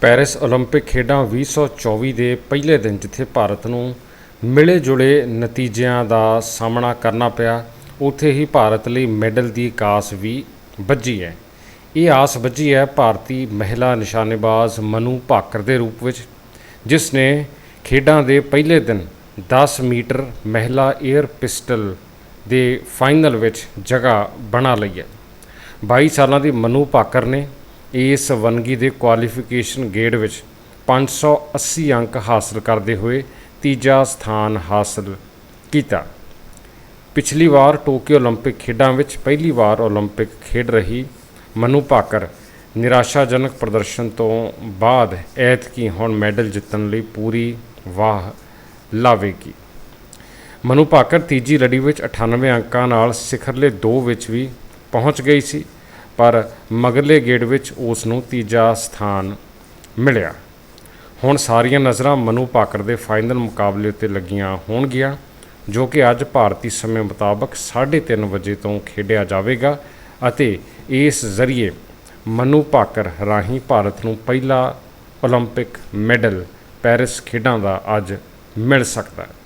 Paris 올림픽 ਖੇਡਾਂ 2024 ਦੇ ਪਹਿਲੇ ਦਿਨ ਜਿੱਥੇ ਭਾਰਤ ਨੂੰ ਮਿਲੇ ਜੁਲੇ ਨਤੀਜਿਆਂ ਦਾ ਸਾਹਮਣਾ ਕਰਨਾ ਪਿਆ, ਉੱਥੇ ਹੀ ਭਾਰਤ ਲਈ ਮੈਡਲ ਦੀ ਕਾਸ ਵੀ ਵੱਜੀ ਹੈ। ਇਹ ਆਸ ਵੱਜੀ ਹੈ ਭਾਰਤੀ ਮਹਿਲਾ ਨਿਸ਼ਾਨੇਬਾਜ਼ ਮਨੂ ਭਾਕਰ ਦੇ ਰੂਪ ਵਿੱਚ, ਜਿਸ ਨੇ ਖੇਡਾਂ ਦੇ ਪਹਿਲੇ ਦਿਨ 10 ਮੀਟਰ ਮਹਿਲਾ 에ਅਰ ਪਿਸਟਲ ਦੇ ਫਾਈਨਲ ਵਿੱਚ ਜਗ੍ਹਾ ਬਣਾ ਲਈ ਹੈ। 22 ਸਾਲਾਂ ਦੀ ਮਨੂ ਭਾਕਰ ਨੇ ਇਸ ਵੰਨਗੀ ਦੇ ਕੁਆਲੀਫਿਕੇਸ਼ਨ ਗੇੜ ਵਿੱਚ 580 ਅੰਕ ਹਾਸਲ ਕਰਦੇ ਹੋਏ ਤੀਜਾ ਸਥਾਨ ਹਾਸਲ ਕੀਤਾ ਪਿਛਲੀ ਵਾਰ ਟੋਕੀਓ 올림픽 ਖੇਡਾਂ ਵਿੱਚ ਪਹਿਲੀ ਵਾਰ 올림픽 ਖੇਡ ਰਹੀ ਮਨੂ ਭਾਕਰ ਨਿਰਾਸ਼ਾਜਨਕ ਪ੍ਰਦਰਸ਼ਨ ਤੋਂ ਬਾਅਦ ਐਤਕੀ ਹੁਣ ਮੈਡਲ ਜਿੱਤਣ ਲਈ ਪੂਰੀ ਵਾਹ ਲਾਵੇਗੀ ਮਨੂ ਭਾਕਰ ਤੀਜੀ ਲੜੀ ਵਿੱਚ 98 ਅੰਕਾਂ ਨਾਲ ਸਿਖਰਲੇ 2 ਵਿੱਚ ਵੀ ਪਹੁੰਚ ਗਈ ਸੀ ਪਰ ਮਗਰਲੇ ਗੇੜ ਵਿੱਚ ਉਸ ਨੂੰ ਤੀਜਾ ਸਥਾਨ ਮਿਲਿਆ ਹੁਣ ਸਾਰੀਆਂ ਨਜ਼ਰਾਂ ਮਨੂ ਭਾਕਰ ਦੇ ਫਾਈਨਲ ਮੁਕਾਬਲੇ ਉੱਤੇ ਲੱਗੀਆਂ ਹੋਣਗੀਆਂ ਜੋ ਕਿ ਅੱਜ ਭਾਰਤੀ ਸਮੇਂ ਮੁਤਾਬਕ 3:30 ਵਜੇ ਤੋਂ ਖੇਡਿਆ ਜਾਵੇਗਾ ਅਤੇ ਇਸ ਜ਼ਰੀਏ ਮਨੂ ਭਾਕਰ ਰਾਹੀਂ ਭਾਰਤ ਨੂੰ ਪਹਿਲਾ 올림픽 ਮੈਡਲ ਪੈਰਿਸ ਖੇਡਾਂ ਦਾ ਅੱਜ ਮਿਲ ਸਕਦਾ ਹੈ